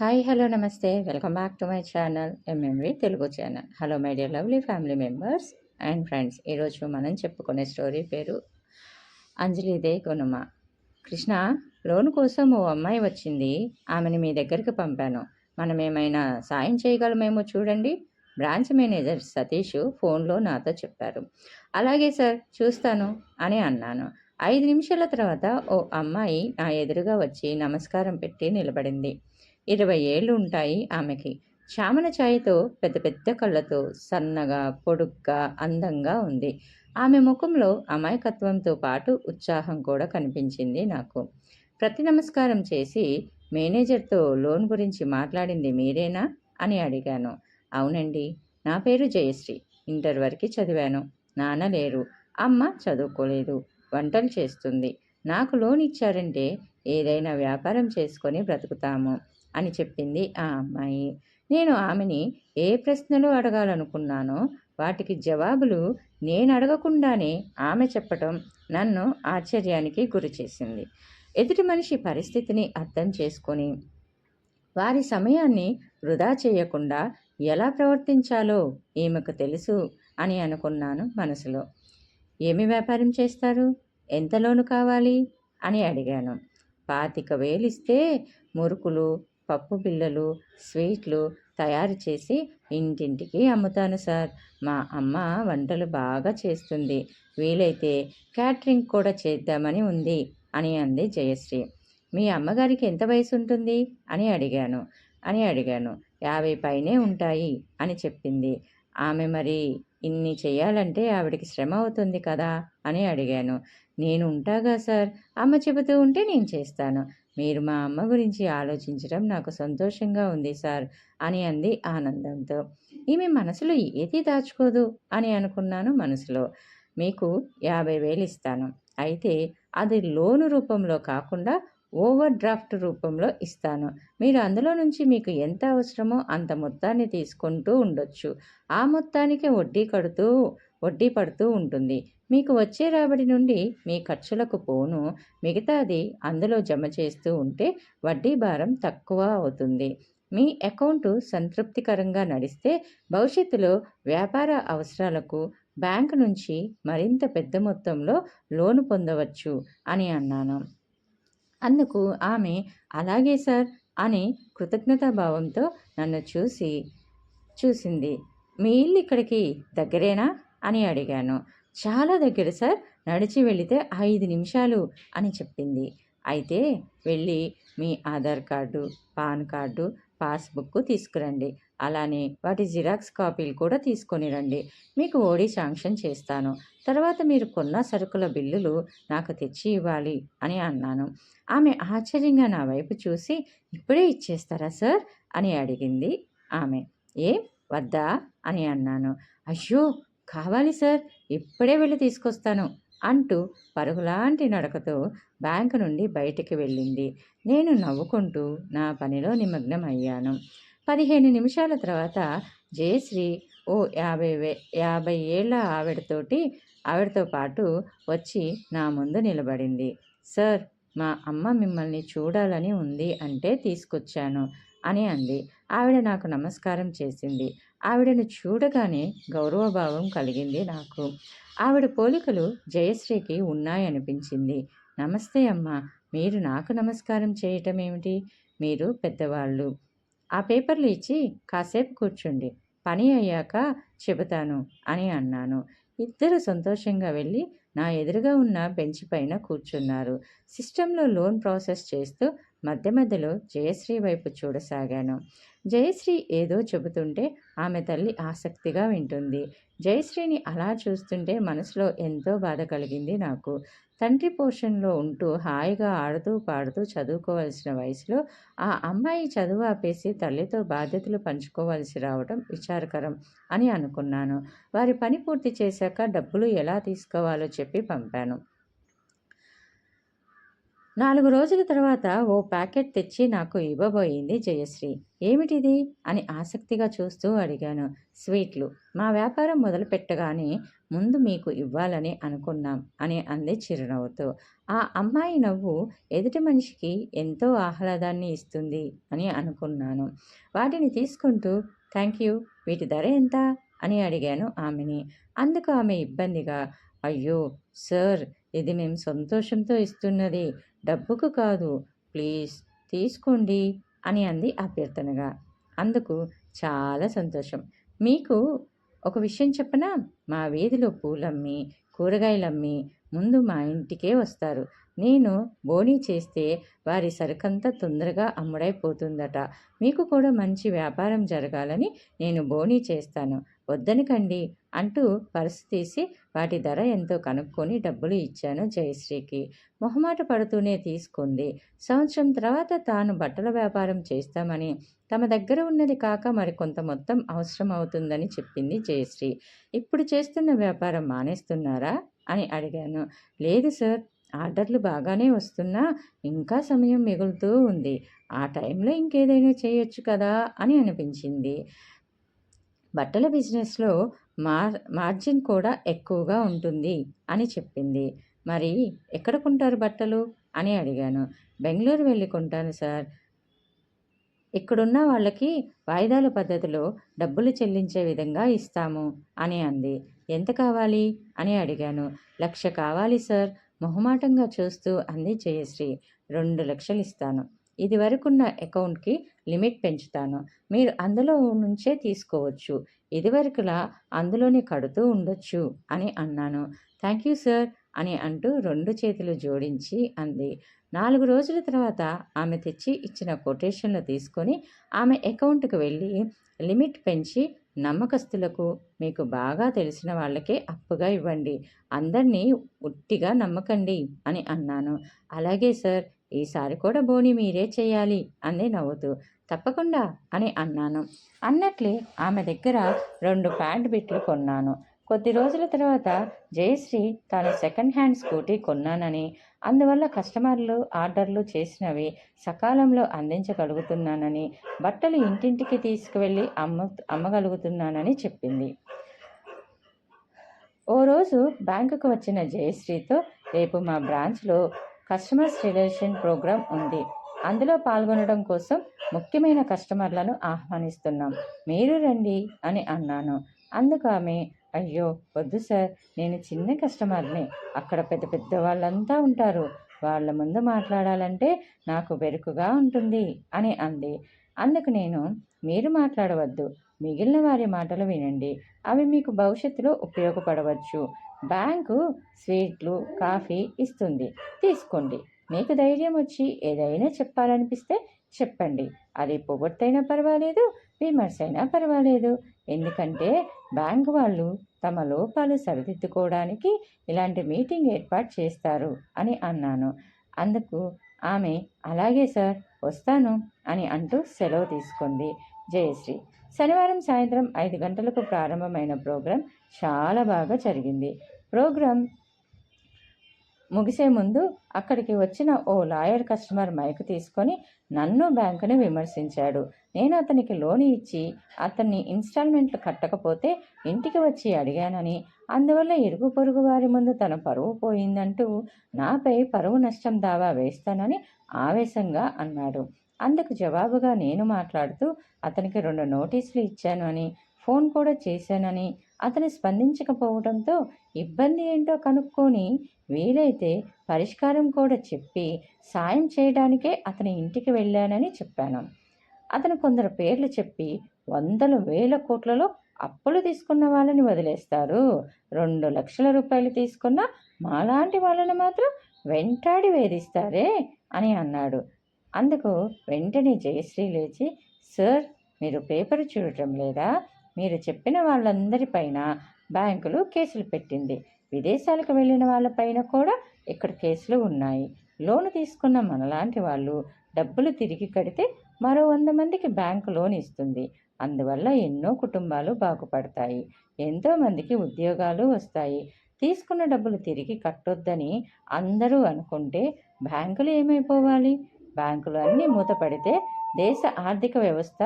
Hi hello నమస్తే. Welcome back to my channel MMV Telugu channel. Hello my dear lovely family members and friends. ఈరోజు మనం చెప్పుకునే story పేరు అంజలిదే గుణమ Krishna loan కోసం ఓ అమ్మాయి వచ్చింది. ఆమెను మీ దగ్గరికి పంపాను. మనం ఏమైనా సాయం చేయగలమేమో చూడండి. బ్రాంచ్ మేనేజర్ సతీష్ ఫోన్లో నాతో చెప్పారు. అలాగే సార్ చూస్తాను అని అన్నాను. ఐదు నిమిషాల తర్వాత ఓ అమ్మాయి నా ఎదురుగా వచ్చి నమస్కారం పెట్టి నిలబడింది. ఇరవై ఏళ్ళు ఉంటాయి ఆమెకి. చామన ఛాయతో పెద్ద పెద్ద కళ్ళతో సన్నగా పొడుగ్గా అందంగా ఉంది. ఆమె ముఖంలో అమాయకత్వంతో పాటు ఉత్సాహం కూడా కనిపించింది నాకు. ప్రతి నమస్కారం చేసి మేనేజర్తో లోన్ గురించి మాట్లాడింది మీరేనా? అని అడిగాను. అవునండి నా పేరు జయశ్రీ. ఇంటర్ వరకు చదివాను. నాన్న లేరు. అమ్మ చదువుకోలేదు. వంటలు చేస్తుంది. నాకు లోన్ ఇచ్చారంటే ఏదైనా వ్యాపారం చేసుకొని బ్రతుకుతాము. అని చెప్పింది ఆ అమ్మాయి. నేను ఆమెని ఏ ప్రశ్నలు అడగాలనుకున్నానో వాటికి జవాబులు నేను అడగకుండానే ఆమె చెప్పటం నన్ను ఆశ్చర్యానికి గురి చేసింది. ఎదుటి మనిషి పరిస్థితిని అర్థం చేసుకొని వారి సమయాన్ని వృధా చేయకుండా ఎలా ప్రవర్తించాలో ఈమెకు తెలుసు అని అనుకున్నాను మనసులో. ఏమి వ్యాపారం చేస్తారు? ఎంత లోను కావాలి? అని అడిగాను. పాతిక వేలిస్తే మురుకులు పప్పు బిళ్ళలు స్వీట్లు తయారు చేసి ఇంటింటికి అమ్ముతాను సార్. మా అమ్మ వంటలు బాగా చేస్తుంది. వీలైతే క్యాటరింగ్ కూడా చేద్దామని ఉంది అని అంది జయశ్రీ. మీ అమ్మగారికి ఎంత వయసు ఉంటుంది? అని అడిగాను. అని అడిగాను. యాభై పైనే ఉంటాయి అని చెప్పింది. ఆమె మరి ఇన్ని చేయాలంటే ఆవిడకి శ్రమ అవుతుంది కదా అని అడిగాను. నేను ఉంటాగా సార్? అమ్మ చెబుతూ ఉంటే నేను చేస్తాను. మీరు మా అమ్మ గురించి ఆలోచించడం నాకు సంతోషంగా ఉంది సార్ అని అంది ఆనందంతో. ఈమె మనసులో ఏది దాచుకోదు అని అనుకున్నాను మనసులో. మీకు యాభై వేలు ఇస్తాను. అయితే అది లోను రూపంలో కాకుండా ఓవర్ డ్రాఫ్ట్ రూపంలో ఇస్తాను. మీరు అందులో నుంచి మీకు ఎంత అవసరమో అంత మొత్తాన్ని తీసుకుంటూ ఉండొచ్చు. ఆ మొత్తానికి వడ్డీ కడుతూ వడ్డీ పడుతూ ఉంటుంది. మీకు వచ్చే రాబడి నుండి మీ ఖర్చులకు పోను. మిగతాది అందులో జమ చేస్తూ ఉంటే వడ్డీ భారం తక్కువ అవుతుంది. మీ అకౌంటు సంతృప్తికరంగా నడిస్తే భవిష్యత్తులో వ్యాపార అవసరాలకు బ్యాంకు నుంచి మరింత పెద్ద మొత్తంలో లోను పొందవచ్చు అని అన్నాను. అందుకు ఆమె అలాగే సార్ అని కృతజ్ఞతాభావంతో నన్ను చూసి చూసింది. మీ ఇల్లు ఇక్కడికి దగ్గరేనా? అని అడిగాను. చాలా దగ్గర సార్. నడిచి వెళితే ఐదు నిమిషాలు అని చెప్పింది. అయితే వెళ్ళి మీ Aadhaar card PAN card passbook తీసుకురండి. అలానే వాటి జిరాక్స్ కాపీలు కూడా తీసుకొని రండి. మీకు ఓడి శాంక్షన్ చేస్తాను. తర్వాత మీరు కొన్న సరుకుల బిల్లులు నాకు తెచ్చి ఇవ్వాలి అని అన్నాను. ఆమె ఆశ్చర్యంగా నా వైపు చూసి ఇప్పుడే ఇచ్చేస్తారా సార్? అని అడిగింది ఆమె. ఏ? వద్దా? అని అన్నాను. అయ్యో! కావాలి సార్. ఇప్పుడే వెళ్ళి తీసుకొస్తాను అంటూ పరుగులాంటి నడకతో బ్యాంకు నుండి బయటికి వెళ్ళింది. నేను నవ్వుకుంటూ నా పనిలో నిమగ్నం అయ్యాను పదిహేను నిమిషాల తర్వాత జయశ్రీ ఓ యాభై వే యాభై ఏళ్ళ ఆవిడతోటి ఆవిడతో పాటు వచ్చి నా ముందు నిలబడింది. సార్ మా అమ్మ మిమ్మల్ని చూడాలని ఉంది అంటే తీసుకొచ్చాను. అని అంది. ఆవిడ నాకు నమస్కారం చేసింది. ఆవిడను చూడగానే గౌరవభావం కలిగింది నాకు. ఆవిడ పోలికలు జయశ్రీకి ఉన్నాయనిపించింది. నమస్తే అమ్మ మీరు నాకు నమస్కారం చేయటం ఏమిటి? మీరు పెద్దవాళ్ళు. ఆ పేపర్లు ఇచ్చి కాసేపు కూర్చోండి. పని అయ్యాక చెబుతాను అని అన్నాను. ఇద్దరు సంతోషంగా వెళ్ళి నా ఎదురుగా ఉన్న బెంచ్ పైన కూర్చున్నారు. సిస్టంలో లోన్ ప్రాసెస్ చేస్తూ మధ్య మధ్యలో జయశ్రీ వైపు చూడసాగాను. జయశ్రీ ఏదో చెబుతుంటే ఆమె తల్లి ఆసక్తిగా వింటుంది. జయశ్రీని అలా చూస్తుంటే మనసులో ఎంతో బాధ కలిగింది నాకు. తండ్రి పోషణలో ఉంటూ హాయిగా ఆడుతూ పాడుతూ చదువుకోవాల్సిన వయసులో ఆ అమ్మాయి చదువు ఆపేసి తల్లితో బాధ్యతలు పంచుకోవాల్సి రావడం విచారకరం అని అనుకున్నాను. వారి పని పూర్తి చేశాక డబ్బులు ఎలా తీసుకోవాలో చెప్పి పంపాను. నాలుగు రోజుల తర్వాత ఓ ప్యాకెట్ తెచ్చి నాకు ఇవ్వబోయింది జయశ్రీ. ఏమిటిది? అని ఆసక్తిగా చూస్తూ అడిగాను. స్వీట్లు. మా వ్యాపారం మొదలు పెట్టగానే ముందు మీకు ఇవ్వాలని అనుకున్నాం అని అంది చిరునవ్వుతో. ఆ అమ్మాయి నవ్వు ఎదుటి మనిషికి ఎంతో ఆహ్లాదాన్ని ఇస్తుంది అని అనుకున్నాను. వాటిని తీసుకుంటూ థ్యాంక్ యూ. వీటి ధర ఎంత అని అడిగాను ఆమెని. అందుకు ఆమె ఇబ్బందిగా అయ్యో సార్ ఇది మేము సంతోషంతో ఇస్తున్నది. డబ్బుకు కాదు ప్లీజ్ తీసుకోండి అని అంది అభ్యర్థనగా అందుకు చాలా సంతోషం. మీకు ఒక విషయం చెప్పనా? మా వీధిలో పూలమ్మి కూరగాయలమ్మి ముందు మా ఇంటికే వస్తారు. నేను బోనీ చేస్తే వారి సరుకంతా తొందరగా అమ్ముడైపోతుందట. మీకు కూడా మంచి వ్యాపారం జరగాలని నేను బోనీ చేస్తాను. వద్దనకండి అంటూ పర్సు తీసి వాటి ధర ఎంతో కనుక్కొని డబ్బులు ఇచ్చాను జయశ్రీకి. మొహమాట పడుతూనే తీసుకుంది. సంవత్సరం తర్వాత తాను బట్టల వ్యాపారం చేస్తామని తమ దగ్గర ఉన్నది కాక మరికొంత మొత్తం అవసరం అవుతుందని చెప్పింది జయశ్రీ. ఇప్పుడు చేస్తున్న వ్యాపారం మానేస్తున్నారా? అని అడిగాను. లేదు సార్ ఆర్డర్లు బాగానే వస్తున్నా ఇంకా సమయం మిగులుతూ ఉంది. ఆ టైంలో ఇంకేదైనా చేయొచ్చు కదా అని అనిపించింది. బట్టల బిజినెస్లో మార్ మార్జిన్ కూడా ఎక్కువగా ఉంటుంది అని చెప్పింది. మరి ఎక్కడ కొంటారు బట్టలు? అని అడిగాను. బెంగళూరు వెళ్ళి కొంటాను సార్. ఇక్కడున్న వాళ్ళకి వాయిదాల పద్ధతిలో డబ్బులు చెల్లించే విధంగా ఇస్తాము అని అంది. ఎంత కావాలి? అని అడిగాను. లక్ష కావాలి సార్. మొహమాటంగా చూస్తూ అంది జయశ్రీ. రెండు లక్షలు ఇస్తాను. ఇది వరకున్న అకౌంట్కి లిమిట్ పెంచుతాను. మీరు అందులో నుంచే తీసుకోవచ్చు. ఇదివరకులా అందులోనే కడుతూ ఉండొచ్చు అని అన్నాను. థ్యాంక్ యూ సార్ అని అంటూ రెండు చేతులు జోడించి అంది. నాలుగు రోజుల తర్వాత ఆమె తెచ్చి ఇచ్చిన కొటేషన్లు తీసుకొని ఆమె అకౌంట్కి వెళ్ళి లిమిట్ పెంచి నమ్మకస్తులకు మీకు బాగా తెలిసిన వాళ్ళకే అప్పుగా ఇవ్వండి. అందరినీ ఉట్టిగా నమ్మకండి అని అన్నాను. అలాగే సార్ ఈసారి కూడా బోని మీరే చేయాలి అంది నవ్వుతూ. తప్పకుండా అని అన్నాను. అన్నట్లే ఆమె దగ్గర రెండు ప్యాంట్ బిట్లు కొన్నాను. కొద్ది రోజుల తర్వాత జయశ్రీ తాను సెకండ్ హ్యాండ్ స్కూటీ కొన్నానని అందువల్ల కస్టమర్లు ఆర్డర్లు చేసినవి సకాలంలో అందించగలుగుతున్నానని బట్టలు ఇంటింటికి తీసుకువెళ్ళి అమ్మ అమ్మగలుగుతున్నానని చెప్పింది. ఓ రోజు బ్యాంకుకు వచ్చిన జయశ్రీతో రేపు మా బ్రాంచ్లో కస్టమర్స్ రిలేషన్ ప్రోగ్రాం ఉంది. అందులో పాల్గొనడం కోసం ముఖ్యమైన కస్టమర్లను ఆహ్వానిస్తున్నాం. మీరు రండి అని అన్నాను. అందుకు ఆమె అయ్యో వద్దు సార్. నేను చిన్న కస్టమర్ని. అక్కడ పెద్ద పెద్ద వాళ్ళంతా ఉంటారు. వాళ్ళ ముందు మాట్లాడాలంటే నాకు బెరుకుగా ఉంటుంది అని అంది. అందుకు నేను మీరు మాట్లాడవద్దు. మిగిలిన వారి మాటలు వినండి. అవి మీకు భవిష్యత్తులో ఉపయోగపడవచ్చు. బ్యాంకు స్వీట్లు కాఫీ ఇస్తుంది. తీసుకోండి. మీకు ధైర్యం వచ్చి ఏదైనా చెప్పాలనిపిస్తే చెప్పండి. అది పొగొట్టైనా పర్వాలేదు విమర్శ అయినా పర్వాలేదు. ఎందుకంటే బ్యాంక్ వాళ్ళు తమ లోపాలు సరిదిద్దుకోవడానికి ఇలాంటి మీటింగ్ ఏర్పాటు చేస్తారు అని అన్నాను. అందుకు ఆమె అలాగే సార్ వస్తాను అని అంటూ సెలవు తీసుకుంది. జయశ్రీ శనివారం సాయంత్రం ఐదు గంటలకు ప్రారంభమైన ప్రోగ్రాం చాలా బాగా జరిగింది. ప్రోగ్రాం ముగిసే ముందు అక్కడికి వచ్చిన ఓ లాయర్ కస్టమర్ మైక్ తీసుకొని నన్ను బ్యాంకుని విమర్శించాడు. నేను అతనికి లోన్ ఇచ్చి అతన్ని ఇన్స్టాల్మెంట్లు కట్టకపోతే ఇంటికి వచ్చి అడిగానని అందువల్ల ఇరుగు పొరుగు వారి ముందు తన పరువు పోయిందంటూ నాపై పరువు నష్టం దావా వేస్తానని ఆవేశంగా అన్నాడు. అందుకు జవాబుగా నేను మాట్లాడుతూ అతనికి రెండు నోటీసులు ఇచ్చాను అని ఫోన్ కూడా చేశానని అతను స్పందించకపోవడంతో ఇబ్బంది ఏంటో కనుక్కొని వీలైతే పరిష్కారం కూడా చెప్పి సాయం చేయడానికే అతని ఇంటికి వెళ్ళానని చెప్పాను. అతను కొందరు పేర్లు చెప్పి వందల వేల కోట్లలో అప్పులు తీసుకున్న వాళ్ళని వదిలేస్తారు. రెండు లక్షల రూపాయలు తీసుకున్న మాలాంటి వాళ్ళని మాత్రం వెంటాడి వేధిస్తారే అని అన్నాడు. అందుకు వెంటనే జయశ్రీ లేచి సార్ మీరు పేపర్ చూడటం లేదా? మీరు చెప్పిన వాళ్ళందరిపైన బ్యాంకులు కేసులు పెట్టింది. విదేశాలకు వెళ్ళిన వాళ్ళపైన కూడా ఇక్కడ కేసులు ఉన్నాయి. లోను తీసుకున్న మనలాంటి వాళ్ళు డబ్బులు తిరిగి కడితే మరో వంద మందికి బ్యాంకు లోన్ ఇస్తుంది. అందువల్ల ఎన్నో కుటుంబాలు బాగుపడతాయి. ఎంతోమందికి ఉద్యోగాలు వస్తాయి. తీసుకున్న డబ్బులు తిరిగి కట్టొద్దని అందరూ అనుకుంటే బ్యాంకులు ఏమైపోవాలి? బ్యాంకులు అన్నీ మూతపడితే దేశ ఆర్థిక వ్యవస్థ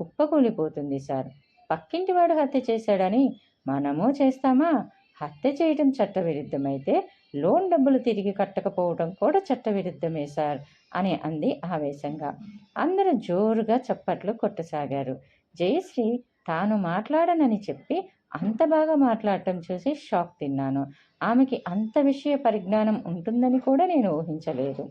కుప్పకూలిపోతుంది సార్. పక్కింటి వాడు హత్య చేశాడని మనము చేస్తామా? హత్య చేయడం చట్టవిరుద్ధమైతే లోన్ డబ్బులు తిరిగి కట్టకపోవడం కూడా చట్టవిరుద్ధమే సార్ అని అంది ఆవేశంగా. అందరూ జోరుగా చప్పట్లు కొట్టసాగారు. జయశ్రీ తాను మాట్లాడనని చెప్పి అంత బాగా మాట్లాడటం చూసి షాక్ తిన్నాను. ఆమెకి అంత విషయ పరిజ్ఞానం ఉంటుందని కూడా నేను ఊహించలేదు.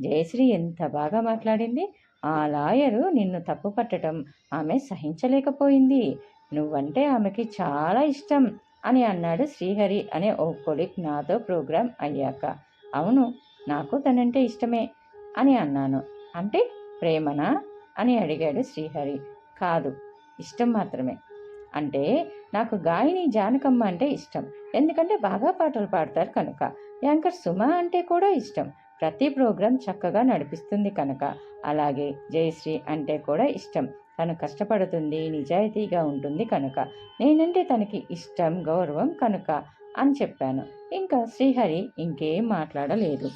జయశ్రీ ఎంత బాగా మాట్లాడింది. ఆ లాయరు నిన్ను తప్పు పట్టడం ఆమె సహించలేకపోయింది. నువ్వంటే ఆమెకి చాలా ఇష్టం అని అన్నాడు శ్రీహరి అనే ఓ కొలిక్ నాతో ప్రోగ్రాం అయ్యాక. అవును నాకు తనంటే ఇష్టమే అని అన్నాను. అంటే ప్రేమనా అని అడిగాడు శ్రీహరి. కాదు ఇష్టం మాత్రమే. అంటే నాకు గాయని జానకమ్మ అంటే ఇష్టం. ఎందుకంటే బాగా పాటలు పాడతారు కనుక. యాంకర్ సుమ అంటే కూడా ఇష్టం. ప్రతి ప్రోగ్రాం చక్కగా నడిపిస్తుంది కనుక. అలాగే జయశ్రీ అంటే కూడా ఇష్టం. తను కష్టపడుతుంది నిజాయితీగా ఉంటుంది కనుక. నేనంటే తనకి ఇష్టం గౌరవం కనుక అని చెప్పాను. ఇంకా శ్రీహరి ఇంకేం మాట్లాడలేదు.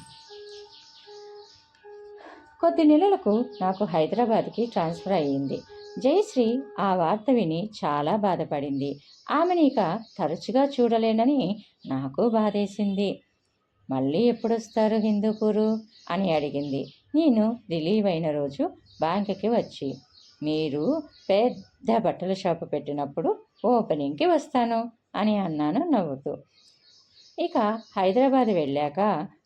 కొద్ది నెలలకు నాకు హైదరాబాద్కి ట్రాన్స్ఫర్ అయ్యింది. జయశ్రీ ఆ వార్త విని చాలా బాధపడింది. ఆమెని ఇక తరచుగా చూడలేనని నాకు బాధేసింది. మళ్ళీ ఎప్పుడొస్తారు హిందూపూరు? అని అడిగింది. నేను రిలీవ్ అయిన రోజు బ్యాంకుకి వచ్చి మీరు పెద్ద బట్టల షాపు పెట్టినప్పుడు ఓపెనింగ్కి వస్తాను అని అన్నాను నవ్వుతూ. ఇక హైదరాబాద్ వెళ్ళాక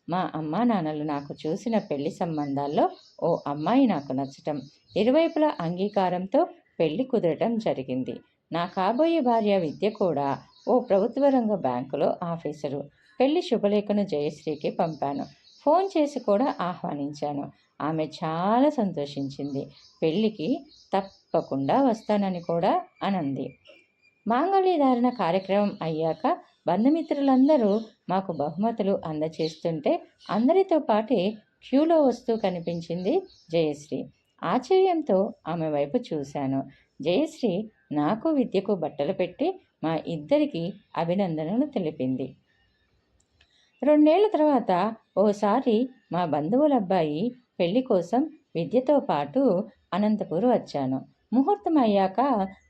మా అమ్మా నాన్నలు నాకు చూసిన పెళ్ళి సంబంధాల్లో ఓ అమ్మాయి నాకు నచ్చటం ఇరువైపుల అంగీకారంతో పెళ్ళి కుదరటం జరిగింది. నా కాబోయే భార్య విద్య కూడా ఓ ప్రభుత్వ రంగ బ్యాంకులో ఆఫీసరు. పెళ్ళి శుభలేఖను జయశ్రీకి పంపాను. ఫోన్ చేసి కూడా ఆహ్వానించాను. ఆమె చాలా సంతోషించింది. పెళ్ళికి తప్పకుండా వస్తానని కూడా అనంది. మాంగళ్యధారణ కార్యక్రమం అయ్యాక బంధుమిత్రులందరూ మాకు బహుమతులు అందచేస్తుంటే అందరితో పాటే క్యూలో వస్తూ కనిపించింది జయశ్రీ. ఆశ్చర్యంతో ఆమె వైపు చూశాను. జయశ్రీ నాకు విద్యకు బట్టలు పెట్టి మా ఇద్దరికి అభినందనలు తెలిపింది. రెండేళ్ళ తర్వాత ఓసారి మా బంధువుల అబ్బాయి పెళ్ళి కోసం విద్యతో పాటు అనంతపూర్ వచ్చాను. ముహూర్తం అయ్యాక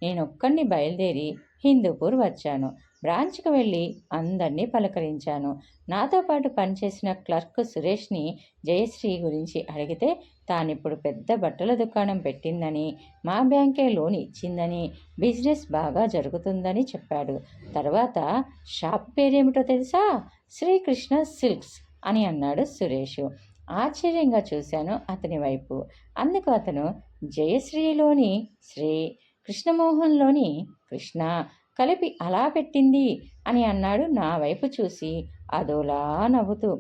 నేనొక్కడిని బయలుదేరి హిందూపూర్ వచ్చాను. బ్రాంచ్కి వెళ్ళి అందరినీ పలకరించాను. నాతో పాటు పనిచేసిన క్లర్క్ సురేష్ని జయశ్రీ గురించి అడిగితే తానిప్పుడు పెద్ద బట్టల దుకాణం పెట్టిందని మా బ్యాంకే లోన్ ఇచ్చిందని బిజినెస్ బాగా జరుగుతుందని చెప్పాడు. తర్వాత షాప్ పేరేమిటో తెలుసా? శ్రీకృష్ణ సిల్క్స్ అని అన్నాడు సురేష్. ఆశ్చర్యంగా చూశాను అతని వైపు. అందుకు అతను జయశ్రీలోని శ్రీ కృష్ణమోహన్లోని కృష్ణ కలిపి అలా పెట్టింది అని అన్నాడు నా వైపు చూసి అదోలా నవ్వుతూ.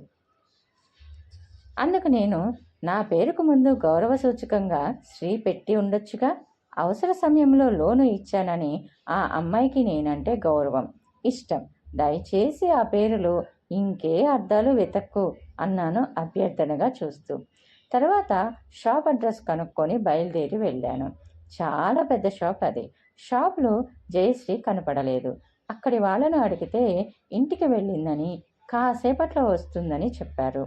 అందుకు నేను నా పేరుకు ముందు గౌరవ సూచకంగా శ్రీ పెట్టి ఉండొచ్చుగా? అవసర సమయంలో లోను ఇచ్చానని ఆ అమ్మాయికి నేనంటే గౌరవం ఇష్టం. దయచేసి ఆ పేరులో ఇంకే అర్థాలు వెతక్కు అన్నాను అభ్యర్థనగా చూస్తూ. తర్వాత షాప్ అడ్రస్ కనుక్కొని బయలుదేరి వెళ్ళాను. చాలా పెద్ద షాప్ అది. షాప్లో జయశ్రీ కనపడలేదు. అక్కడి వాళ్ళను అడిగితే ఇంటికి వెళ్ళిందని కాసేపట్లో వస్తుందని చెప్పారు.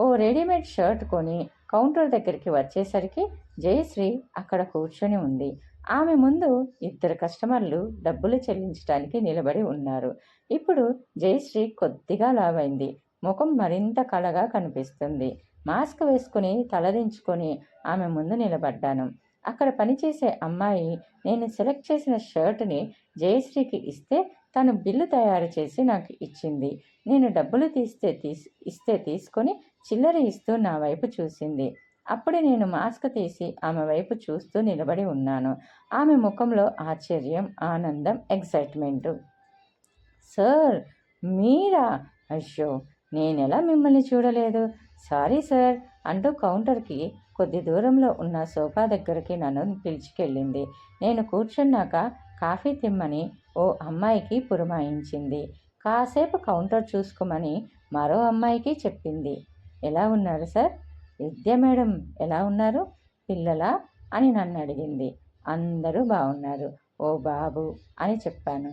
ఓ రెడీమేడ్ షర్ట్ కొని కౌంటర్ దగ్గరికి వచ్చేసరికి జయశ్రీ అక్కడ కూర్చొని ఉంది. ఆమె ముందు ఇద్దరు కస్టమర్లు డబ్బులు చెల్లించడానికి నిలబడి ఉన్నారు. ఇప్పుడు జయశ్రీ కొద్దిగా లావైంది. ముఖం మరింత కళగా కనిపిస్తుంది. మాస్క్ వేసుకుని తలదించుకొని ఆమె ముందు నిలబడ్డాను. అక్కడ పనిచేసే అమ్మాయి నేను సెలెక్ట్ చేసిన షర్ట్ని జయశ్రీకి ఇస్తే తను బిల్లు తయారు చేసి నాకు ఇచ్చింది. నేను డబ్బులు తీస్తే తీసి ఇస్తే తీసుకొని చిల్లర ఇస్తూ నా వైపు చూసింది. అప్పుడు నేను మాస్క్ తీసి ఆమె వైపు చూస్తూ నిలబడి ఉన్నాను. ఆమె ముఖంలో ఆశ్చర్యం ఆనందం ఎగ్జైట్మెంట్ సార్ మీరా? అయ్యో నేనెలా మిమ్మల్ని చూడలేదు? సారీ సార్ అంటూ కౌంటర్కి కొద్ది దూరంలో ఉన్న సోఫా దగ్గరికి నన్ను పిలిచికెళ్ళింది. నేను కూర్చున్నాక కాఫీ తిమ్మని ఓ అమ్మాయికి పురమాయించింది. కాసేపు కౌంటర్ చూసుకోమని మరో అమ్మాయికి చెప్పింది. ఎలా ఉన్నారు సార్? విద్య మేడం ఎలా ఉన్నారు? పిల్లలా? అని నన్ను అడిగింది. అందరూ బాగున్నారు. ఓ బాబు అని చెప్పాను.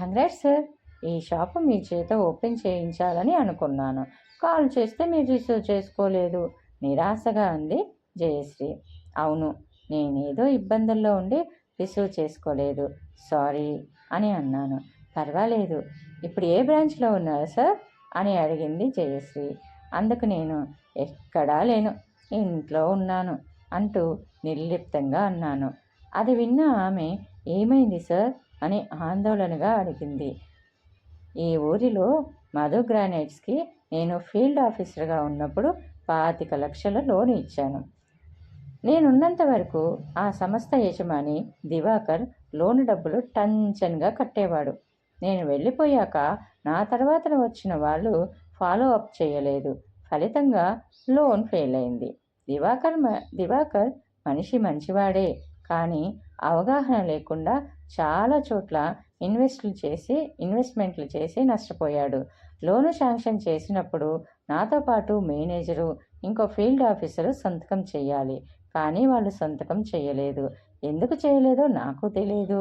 కంగ్రాట్స్ సార్ ఈ షాపు మీ చేత ఓపెన్ చేయించాలని అనుకున్నాను. కాల్ చేస్తే మీరు రిసీవ్ చేసుకోలేదు. నిరాశగా అంది జయశ్రీ. అవును నేనేదో ఇబ్బందుల్లో ఉండి రిసీవ్ చేసుకోలేదు. సారీ అని అన్నాను. పర్వాలేదు. ఇప్పుడు ఏ బ్రాంచ్లో ఉన్నారు సార్? అని అడిగింది జయశ్రీ. అందుకు నేను ఎక్కడా లేను ఇంట్లో ఉన్నాను అంటూ నిర్లిప్తంగా అన్నాను. అది విన్న ఆమె ఏమైంది సార్? అని ఆందోళనగా అడిగింది. ఈ ఊరిలో మధు గ్రానైట్స్కి నేను ఫీల్డ్ ఆఫీసర్గా ఉన్నప్పుడు పాతిక లక్షల లోన్ ఇచ్చాను. నేనున్నంత వరకు ఆ సంస్థ యజమాని దివాకర్ లోన్ డబ్బులు టంచన్గా కట్టేవాడు. నేను వెళ్ళిపోయాక నా తర్వాత వచ్చిన వాళ్ళు ఫాలో అప్ చేయలేదు. ఫలితంగా లోన్ ఫెయిల్ అయింది దివాకర్ దివాకర్ మనిషి మంచివాడే కానీ అవగాహన లేకుండా చాలా చోట్ల ఇన్వెస్ట్లు చేసి ఇన్వెస్ట్మెంట్లు చేసి నష్టపోయాడు. లోను శాంక్షన్ చేసినప్పుడు నాతో పాటు మేనేజరు ఇంకో ఫీల్డ్ ఆఫీసరు సంతకం చేయాలి. కానీ వాళ్ళు సంతకం చేయలేదు. ఎందుకు చేయలేదో నాకు తెలియదు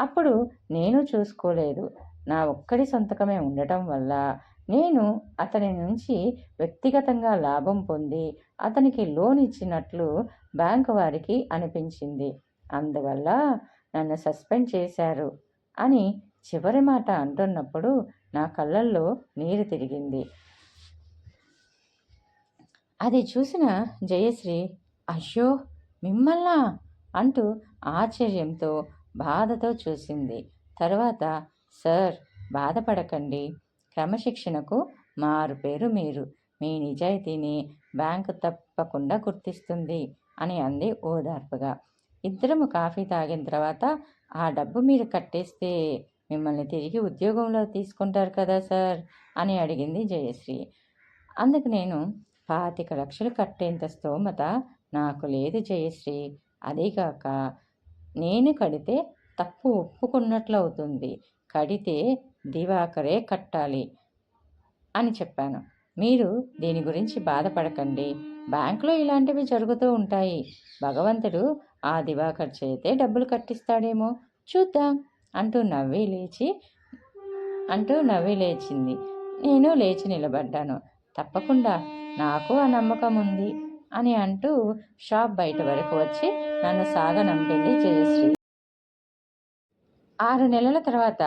అప్పుడు నేను చూసుకోలేదు. నా ఒక్కడి సంతకమే ఉండటం వల్ల నేను అతని నుంచి వ్యక్తిగతంగా లాభం పొంది అతనికి లోన్ ఇచ్చినట్లు బ్యాంకు వారికి అనిపించింది. అందువల్ల నన్ను సస్పెండ్ చేశారు అని చివరి మాట అంటున్నప్పుడు నా కళ్ళల్లో నీరు తిరిగింది. అది చూసిన జయశ్రీ అయ్యో మిమ్మల్నా? అంటూ ఆశ్చర్యంతో బాధతో చూసింది. తర్వాత సార్ బాధపడకండి. క్రమశిక్షణకు మారు పేరు మీరు. మీ నిజాయితీని బ్యాంకు తప్పకుండా గుర్తిస్తుంది అని అంది ఓదార్పుగా. ఇద్దరము కాఫీ తాగిన తర్వాత ఆ డబ్బు మీరు కట్టేస్తే మిమ్మల్ని తిరిగి ఉద్యోగంలో తీసుకుంటారు కదా సార్? అని అడిగింది జయశ్రీ. అందుకు నేను పాతిక లక్షలు కట్టేంత స్తోమత నాకు లేదు జయశ్రీ. అదీగాక నేను కడితే తప్పు ఒప్పుకున్నట్లు అవుతుంది. కడితే దివాకరే కట్టాలి అని చెప్పాను. మీరు దీని గురించి బాధపడకండి. బ్యాంకులో ఇలాంటివి జరుగుతూ ఉంటాయి. భగవంతుడు ఆ దివాకర్ చేతే డబ్బులు కట్టిస్తాడేమో. చూద్దాం. అంటూ నవ్వి లేచి అంటూ నవ్వి లేచింది. నేను లేచి నిలబడ్డాను. తప్పకుండా నాకు ఆ నమ్మకం ఉంది అని అంటూ షాప్ బయట వరకు వచ్చి నన్ను సాగనంపింది జయశ్రీ. ఆరు నెలల తర్వాత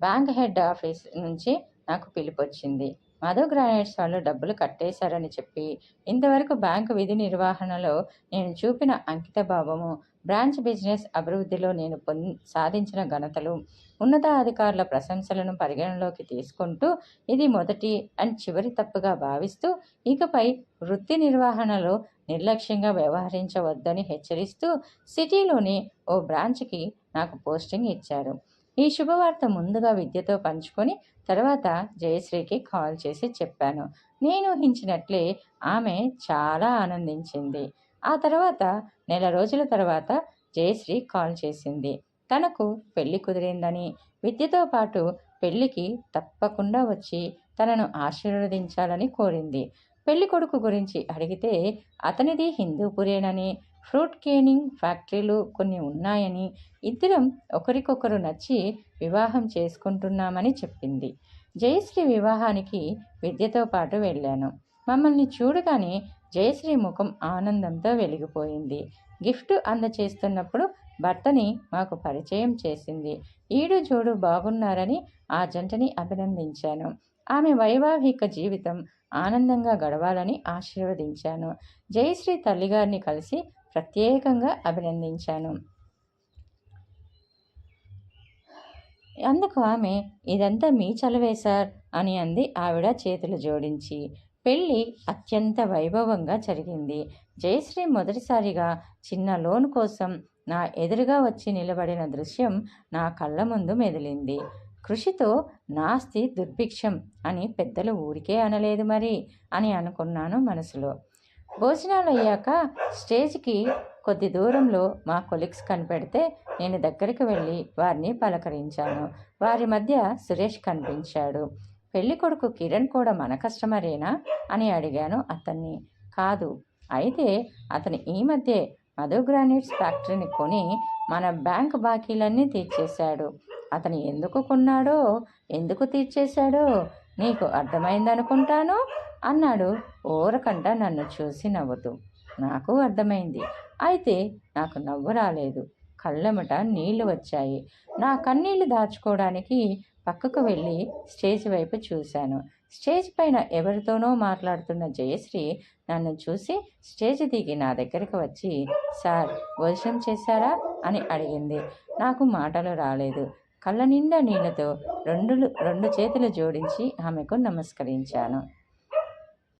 బ్యాంక్ హెడ్ ఆఫీస్ నుంచి నాకు పిలుపు వచ్చింది మధు గ్రానైట్స్ వాళ్ళు డబ్బులు కట్టేశారని చెప్పి ఇంతవరకు బ్యాంకు విధి నిర్వహణలో నేను చూపిన అంకిత భావము బ్రాంచ్ బిజినెస్ అభివృద్ధిలో నేను పొంది సాధించిన ఘనతలు ఉన్నతాధికారుల ప్రశంసలను పరిగణలోకి తీసుకుంటూ ఇది మొదటి అండ్ చివరి తప్పుగా భావిస్తూ ఇకపై వృత్తి నిర్వహణలో నిర్లక్ష్యంగా వ్యవహరించవద్దని హెచ్చరిస్తూ సిటీలోని ఓ బ్రాంచ్కి నాకు పోస్టింగ్ ఇచ్చారు. ఈ శుభవార్త ముందుగా విద్యతో పంచుకొని తర్వాత జయశ్రీకి కాల్ చేసి చెప్పాను. నేను ఊహించినట్లే ఆమె చాలా ఆనందించింది. ఆ తర్వాత నెల రోజుల తర్వాత జయశ్రీ కాల్ చేసింది. తనకు పెళ్ళి కుదిరిందని. విద్యతో పాటు పెళ్ళికి తప్పకుండా వచ్చి తనను ఆశీర్వదించాలని కోరింది. పెళ్ళి కొడుకు గురించి అడిగితే అతనిది హిందూపురేనని ఫ్రూట్ కేనింగ్ ఫ్యాక్టరీలు కొన్ని ఉన్నాయని ఇద్దరం ఒకరికొకరు నచ్చి వివాహం చేసుకుంటున్నామని చెప్పింది. జయశ్రీ వివాహానికి విద్యతో పాటు వెళ్ళాను. మమ్మల్ని చూడగానే జయశ్రీ ముఖం ఆనందంతో వెలిగిపోయింది. గిఫ్ట్ అందచేస్తున్నప్పుడు భర్తని మాకు పరిచయం చేసింది. ఈడు జోడు బాగున్నారని ఆ జంటని అభినందించాను. ఆమె వైవాహిక జీవితం ఆనందంగా గడవాలని ఆశీర్వదించాను. జయశ్రీ తల్లిగారిని కలిసి ప్రత్యేకంగా అభినందించాను. అందుకు ఆమె ఇదంతా మీ చలవే సార్ అని అంది ఆవిడ చేతులు జోడించి. పెళ్ళి అత్యంత వైభవంగా జరిగింది. జయశ్రీ మొదటిసారిగా చిన్న లోన్ కోసం నా ఎదురుగా వచ్చి నిలబడిన దృశ్యం నా కళ్ళ ముందు మెదిలింది. కృషితో నాస్తి దుర్భిక్షం అని పెద్దలు ఊరికే అనలేదు మరి అని అనుకున్నాను మనసులో. భోజనాలు అయ్యాక స్టేజ్కి కొద్ది దూరంలో మా కొలిక్స్ కనిపెడితే నేను దగ్గరికి వెళ్ళి వారిని పలకరించాను. వారి మధ్య సురేష్ కనిపించాడు. పెళ్ళి కొడుకు కిరణ్ కూడా మన కస్టమరేనా? అని అడిగాను అతన్ని. కాదు. అయితే అతను ఈ మధ్య మధు గ్రానైట్స్ ఫ్యాక్టరీని కొని మన బ్యాంక్ బాకీలన్నీ తీర్చేశాడు. అతను ఎందుకు కొన్నాడో? ఎందుకు తీర్చేశాడో? నీకు అర్థమైందనుకుంటాను? అన్నాడు. ఊరకంట నన్ను చూసి నవ్వుతూ. నాకు అర్థమైంది. అయితే నాకు నవ్వు రాలేదు. కళ్ళెమట నీళ్ళు వచ్చాయి. నా కన్నీళ్ళు దాచుకోవడానికి పక్కకు వెళ్ళి స్టేజ్ వైపు చూశాను. స్టేజ్ పైన ఎవరితోనో మాట్లాడుతున్న జయశ్రీ నన్ను చూసి స్టేజ్ దిగి నా దగ్గరికి వచ్చి సార్ భోజనం చేశారా? అని అడిగింది. నాకు మాటలు రాలేదు. కళ్ళ నిండా నీళ్ళతో రెండు రెండు చేతులు జోడించి ఆమెకు నమస్కరించాను.